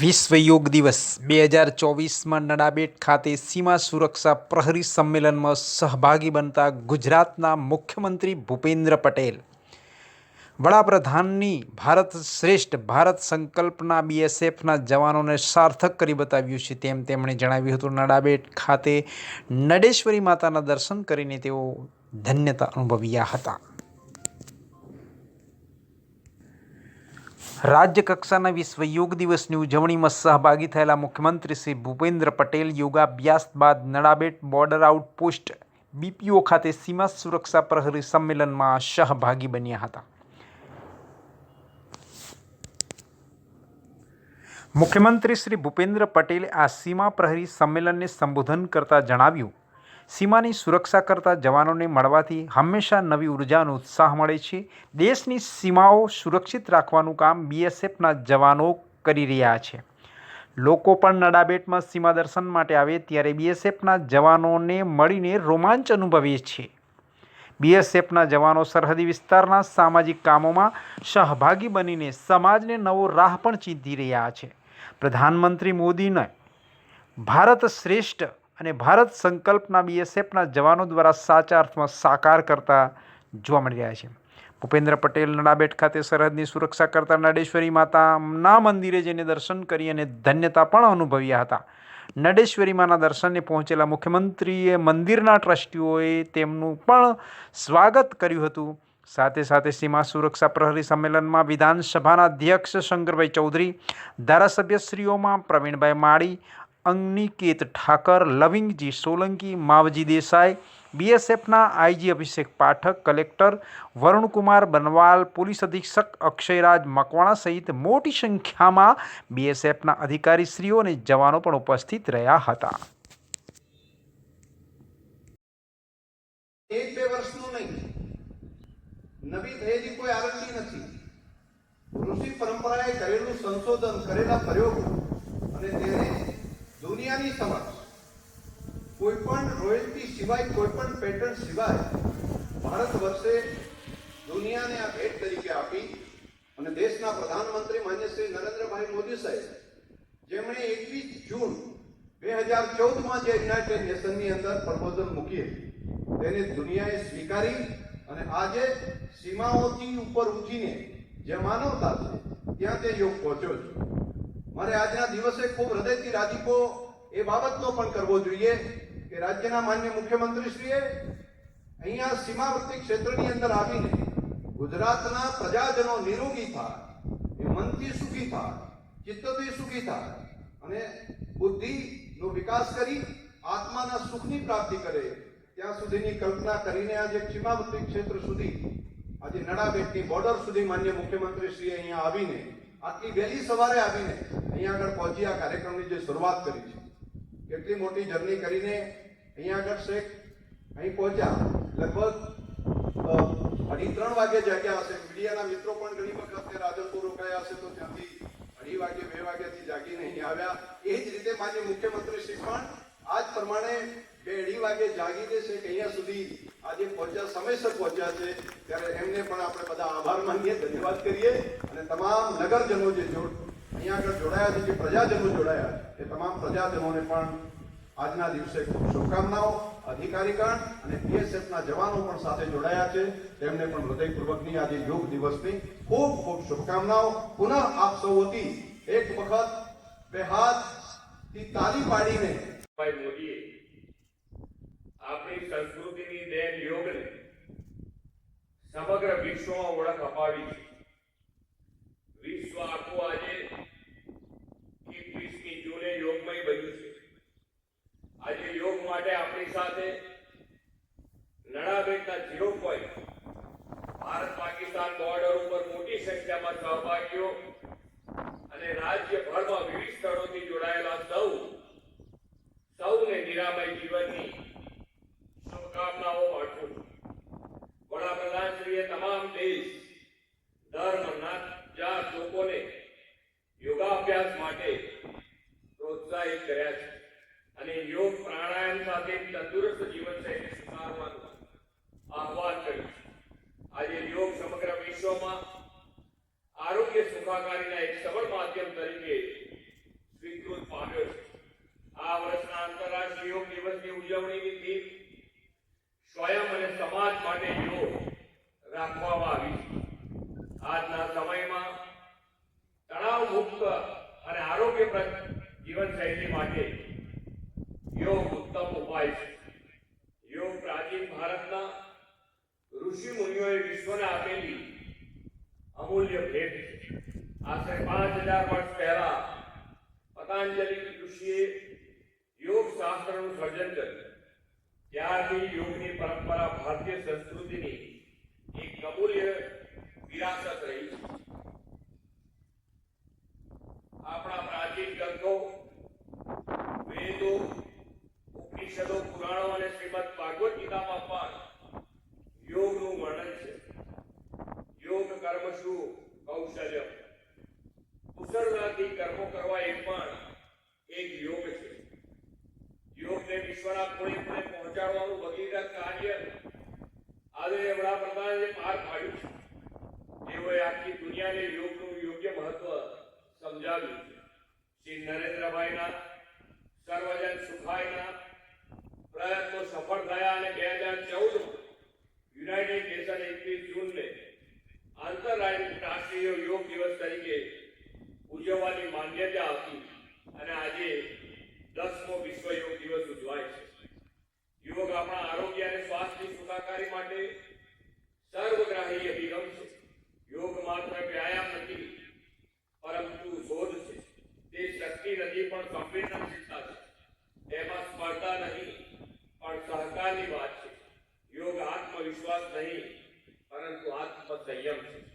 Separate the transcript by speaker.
Speaker 1: વિશ્વ યોગ દિવસ બે હજાર ચોવીસમાં નડાબેટ ખાતે સીમા સુરક્ષા પ્રહરી સંમેલનમાં સહભાગી બનતા ગુજરાતના મુખ્યમંત્રી ભૂપેન્દ્ર પટેલ. વડાપ્રધાનની ભારત શ્રેષ્ઠ ભારત સંકલ્પના બીએસએફના જવાનોને સાર્થક કરી બતાવ્યું છે તેમ તેમણે જણાવ્યું હતું. નડાબેટ ખાતે નડેશ્વરી માતાના દર્શન કરીને તેઓ ધન્યતા અનુભવ્યા હતા. રાજ્ય કક્ષાના વિશ્વ યોગ દિવસની ઉજવણીમાં સહભાગી થયેલા મુખ્યમંત્રી શ્રી ભૂપેન્દ્ર પટેલ યોગાભ્યાસ બાદ નડાબેટ બોર્ડર આઉટપોસ્ટ બીપીઓ ખાતે સીમા સુરક્ષા પ્રહરી સંમેલનમાં સહભાગી બન્યા હતા. મુખ્યમંત્રી શ્રી ભૂપેન્દ્ર પટેલે આ સીમા પ્રહરી સંમેલનને સંબોધન કરતા જણાવ્યું સીમાની સુરક્ષા કરતા જવાનોને મળવાથી હંમેશા નવી ઉર્જાનો ઉત્સાહ મળે છે. દેશની સીમાઓ સુરક્ષિત રાખવાનું કામ બીએસએફના જવાનો કરી રહ્યા છે. લોકો પણ નડાબેટમાં સીમા દર્શન માટે આવે ત્યારે બીએસએફના જવાનોને મળીને રોમાંચ અનુભવે છે. બીએસએફના જવાનો સરહદી વિસ્તારના સામાજિક કામોમાં સહભાગી બનીને સમાજને નવો રાહ પણ ચીંધી રહ્યા છે. પ્રધાનમંત્રી મોદીને ભારત શ્રેષ્ઠ અને ભારત સંકલ્પના બીએસએફના જવાનો દ્વારા સાચા અર્થમાં સાકાર કરતા જોવા મળી રહ્યા છે. ભૂપેન્દ્ર પટેલ નડાબેટ ખાતે સરહદની સુરક્ષા કરતા નડેશ્વરી માતાના મંદિરે જઈને દર્શન કરી અને ધન્યતા પણ અનુભવ્યા હતા. નડેશ્વરી માના દર્શને પહોંચેલા મુખ્યમંત્રીએ મંદિરના ટ્રસ્ટીઓએ તેમનું પણ સ્વાગત કર્યું હતું. સાથે સાથે સીમા સુરક્ષા પ્રહરી સંમેલનમાં વિધાનસભાના અધ્યક્ષ શંકરભાઈ ચૌધરી, ધારાસભ્યશ્રીઓમાં પ્રવીણભાઈ માળી અંગનિકેત ઠાકર, લવિંગજી સોલંકી, માવજી દેસાઈ, બીએસએફના IG Abhishek Pathak, collector Varunkumar Banwal, police અધિક્ષક અક્ષયરાજ મકવાણા સહિત મોટી સંખ્યામાં બીએસએફના અધિકારીશ્રીઓ અને જવાનો પણ ઉપસ્થિત રહ્યા હતા.
Speaker 2: એક બે વર્ષનું નહીં. નવી થયેલી કોઈ આરંભી નથી. ઋષિ પરંપરાએ કરેલું સંશોધન કરેલા પ્રયોગો અને તેને દુનિયાની સમક્ષ કોઈ પણ રોયલ્ટી સિવાય કોઈ પણ પેટર્ન સિવાય ભારત વર્ષે દુનિયાને આ ભેટ તરીકે આપી અને દેશના પ્રધાનમંત્રી માન્ય શ્રી નરેન્દ્રભાઈ મોદી સાહેબ, જેમણે એકવીસ જૂન બે હજાર ચૌદમાં જે યુનાઇટેડ નેશનની અંદર પ્રપોઝલ મૂકી હતી, તેને દુનિયાએ સ્વીકારી અને આજે સીમાઓથી ઉપર ઉઠીને જે માનવતા છે, ત્યાં તે યોગ પહોંચ્યો છે. મારે આજના દિવસે ખૂબ હૃદયથી રાજીપો એ બાબતનો પણ કરવો જોઈએ કે રાજ્યના માન્ય મુખ્યમંત્રીશ્રીએ અહીંયા સીમાવર્તી ક્ષેત્રની અંદર આવીને ગુજરાતના પ્રજાજનો નિરોગી થાય, એ મનથી સુખી થાય, ચિત્તથી સુખી થાય અને બુદ્ધિનો વિકાસ કરી આત્માના સુખની પ્રાપ્તિ કરે, ત્યાં સુધીની કલ્પના કરીને આજે સીમાવર્તી ક્ષેત્ર સુધી, આજે નડાબેટની બોર્ડર સુધી માન્ય મુખ્યમંત્રી શ્રી અહીંયા આવીને, આટલી વહેલી સવારે આવીને અહીંયા આગળ પહોંચી આ કાર્યક્રમની જે શરૂઆત કરી છે. કેટલી મોટી જર્ની કરીને અહીંયા આગળ શેખ અહીં પહોંચ્યા. લગભગ અઢી ત્રણ વાગે જાગ્યા હશે. મીડિયાના મિત્રો પણ ઘણી વખત રાધનપુર રોકાયા હશે તો ત્યાંથી અઢી વાગે બે વાગ્યાથી જાગીને અહીં આવ્યા. એ જ રીતે માન્ય મુખ્યમંત્રી શ્રી પણ આજ પ્રમાણે બે અઢી વાગે જાગી દેશે કે અહીંયા સુધી આજે પહોંચ્યા, સમયસર પહોંચ્યા છે. ત્યારે એમને પણ આપણે બધા આભાર માનીએ, ધન્યવાદ કરીએ. અને તમામ નગરજનો જે જોડ અહીંયા આગળ જોડાયા જે પ્રજાજનો જોડાયા એ તમામ પ્રજાજનોને પણ આજના દિવસે ખૂબ શુભકામનાઓ, અધિકારીગણ અને બીએસએફના જવાનો પણ સાથે જોડાયા છે. તેમને પણ હૃદયપૂર્વકની આજે યોગ દિવસની ખૂબ ખૂબ શુભકામનાઓ. પુનઃ આપ સૌ એક વખત બે હાથથી તાલી પાડીને
Speaker 3: ભાઈ મોદીએ આપણી સંસ્કૃતિની દેન યોગને સમગ્ર વિશ્વમાં ઓળખ અપાવી છે વિશ્વ આખું આજે એકવીસમી જૂને યોગમય બન્યું છે આજે યોગ માટે આપણી સાથે નડાબેટના zero point Bharat Pakistan border ઉપર મોટી સંખ્યામાં સહભાગીઓ અને રાજ્યભરમાં વિવિધ સ્થળોથી જોડાયેલા સૌ, સૌને નિરામય જીવનની શુભકામનાઓ પાઠવું વડાપ્રધાનશ્રીએ તમામ દેશ, ધર્મ જાત લોકોને યોગાભ્યાસ માટે પ્રોત્સાહિત કર્યા છે. અને યોગ પ્રાણાયામ સાથે તંદુરસ્ત જીવનશૈલી સ્વીકારવાનું આહવાન કર્યું છે. આજે યોગ સમગ્ર વિશ્વમાં આરોગ્ય સુખાકારીના એક સબળ માધ્યમ તરીકે સ્વીકૃત પામ્યો છે. આ વર્ષના આંતરરાષ્ટ્રીય યોગ દિવસની ઉજવણીની થીમ સ્વયં અને સમાજ માટે યોગ રાખવામાં આવી છે. આજના સમયમાં તણાવ મુક્ત અને આરોગ્યપ્રદ જીવનશૈલી માટે ઉત્તમ ઉપાય છે યોગ પ્રાચીન ભારતના ઋષિ મુનિઓએ વિશ્વને આપેલી અમૂલ્ય ભેટ છે આશરે પાંચ હજાર વર્ષ પહેલા પતંજલિ ઋષિએ યોગ શાસ્ત્રનું સર્જન કર્યું ત્યારથી યોગની પરંપરા ભારતીય સંસ્કૃતિની એક અમૂલ્ય વિરાસત રહી છે આદરણીય વડાપ્રધાને પાર પાડ્યું છે. તેઓએ આખી દુનિયાને યોગનું યોગ્ય મહત્વ સમજાવ્યું છે. શ્રી નરેન્દ્રભાઈના, સર્વજન સુખાયના પ્રયત્નો સફળ થયા અને બે હજાર ચૌદમાં યુનાઇટેડ નેશન એકવીસ જૂનને આંતરરાષ્ટ્રીય યોગ દિવસ તરીકે ઉજવવાની માન્યતા આપી અને આજે દસમો વિશ્વ યોગ દિવસ ઉજવાય છે. યોગ આપણા આરોગ્ય અને સ્વાસ્થ્યની સુખાકારી માટે સર્વગ્રાહી અભિગમ છે. યોગ માત્ર વ્યાયામ નથી, પરંતુ શોધ છે. તે શક્તિ નથી, પણ સંવેદનશીલતા છે. તેમાં સ્પર્ધા નહીં, પણ સહકારની વાત છે. યોગ આત્મવિશ્વાસ નહીં, પરંતુ આત્મસંયમ છે.